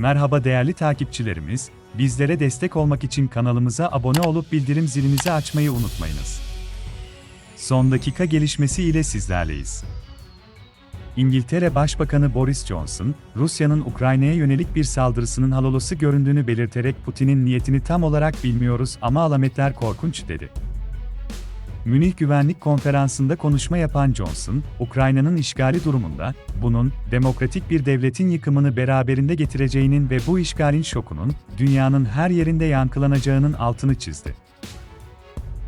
Merhaba değerli takipçilerimiz, bizlere destek olmak için kanalımıza abone olup bildirim zilinizi açmayı unutmayınız. Son dakika gelişmesi ile sizlerleyiz. İngiltere Başbakanı Boris Johnson, Rusya'nın Ukrayna'ya yönelik bir saldırısının halolosu göründüğünü belirterek Putin'in niyetini tam olarak bilmiyoruz ama alametler korkunç dedi. Münih Güvenlik Konferansı'nda konuşma yapan Johnson, Ukrayna'nın işgali durumunda, bunun, demokratik bir devletin yıkımını beraberinde getireceğinin ve bu işgalin şokunun, dünyanın her yerinde yankılanacağının altını çizdi.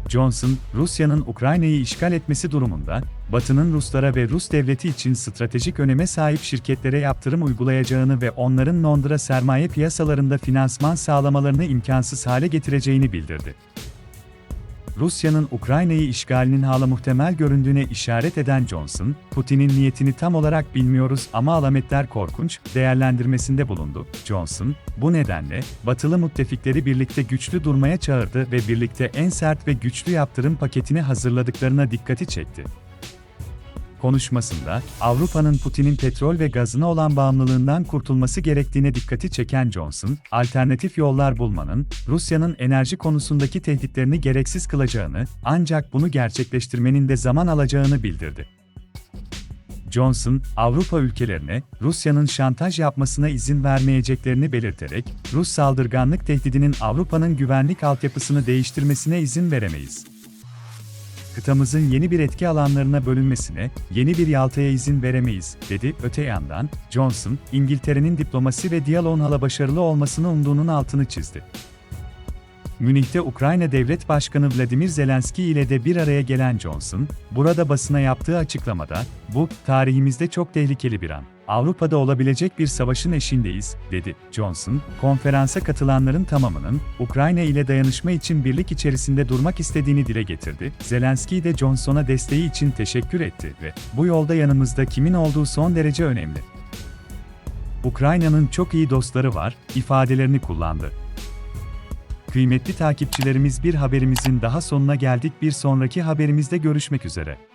Johnson, Rusya'nın Ukrayna'yı işgal etmesi durumunda, Batı'nın Ruslara ve Rus devleti için stratejik öneme sahip şirketlere yaptırım uygulayacağını ve onların Londra sermaye piyasalarında finansman sağlamalarını imkansız hale getireceğini bildirdi. Rusya'nın Ukrayna'yı işgalinin hala muhtemel göründüğüne işaret eden Johnson, Putin'in niyetini tam olarak bilmiyoruz ama alametler korkunç, değerlendirmesinde bulundu. Johnson, bu nedenle, batılı müttefikleri birlikte güçlü durmaya çağırdı ve birlikte en sert ve güçlü yaptırım paketini hazırladıklarına dikkati çekti. Konuşmasında, Avrupa'nın Putin'in petrol ve gazına olan bağımlılığından kurtulması gerektiğine dikkati çeken Johnson, alternatif yollar bulmanın, Rusya'nın enerji konusundaki tehditlerini gereksiz kılacağını, ancak bunu gerçekleştirmenin de zaman alacağını bildirdi. Johnson, Avrupa ülkelerine Rusya'nın şantaj yapmasına izin vermeyeceklerini belirterek, Rus saldırganlık tehdidinin Avrupa'nın güvenlik altyapısını değiştirmesine izin veremeyiz kıtamızın yeni bir etki alanlarına bölünmesine, yeni bir Yalta'ya izin veremeyiz, dedi. Öte yandan, Johnson, İngiltere'nin diplomasi ve diyaloğun hala başarılı olmasını umduğunun altını çizdi. Münih'te Ukrayna Devlet Başkanı Vladimir Zelenski ile de bir araya gelen Johnson, burada basına yaptığı açıklamada, bu, tarihimizde çok tehlikeli bir an. Avrupa'da olabilecek bir savaşın eşindeyiz, dedi. Johnson, konferansa katılanların tamamının, Ukrayna ile dayanışma için birlik içerisinde durmak istediğini dile getirdi. Zelenski de Johnson'a desteği için teşekkür etti ve, bu yolda yanımızda kimin olduğu son derece önemli. Ukrayna'nın çok iyi dostları var, ifadelerini kullandı. Kıymetli takipçilerimiz bir haberimizin daha sonuna geldik. Bir sonraki haberimizde görüşmek üzere.